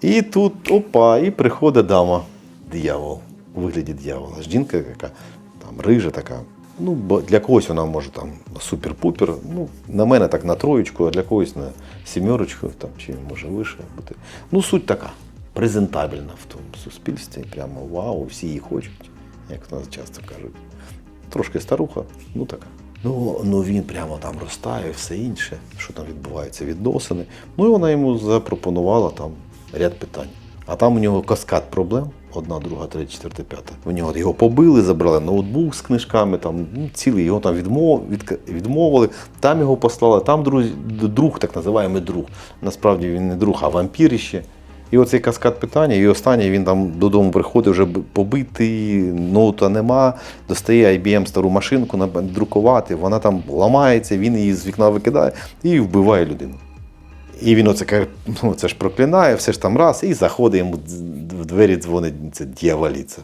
І тут, опа, і приходить дама, диявол, у вигляді дьявола. Жінка, яка там рижа така. Ну, бо для когось вона може там супер-пупер. Ну, на мене так на троєчку, а для когось на сімерочку, там, чи може вище бути. Ну, суть така. Презентабельна в тому суспільстві. Прямо вау, всі її хочуть, як нас часто кажуть. Трошки старуха, ну така. Ну, ну він прямо там ростає, все інше, що там відбувається, відносини. Ну і вона йому запропонувала там ряд питань. А там у нього каскад проблем. Одна, друга, третя, четверта, п'ята. У нього його побили, забрали ноутбук з книжками, там ну, цілий його там відмов, від, відмовили, там його послали, там друг, друг, так називаємо друг. Насправді він не друг, а вампірище. І оцей каскад питання, і останнє він там додому приходить вже побитий, ноута нема, достає IBM стару машинку друкувати, вона там ламається, він її з вікна викидає і вбиває людину. І він оце каже, ну це ж проклинає, все ж там раз, і заходить йому в двері дзвонить це дьяволіця.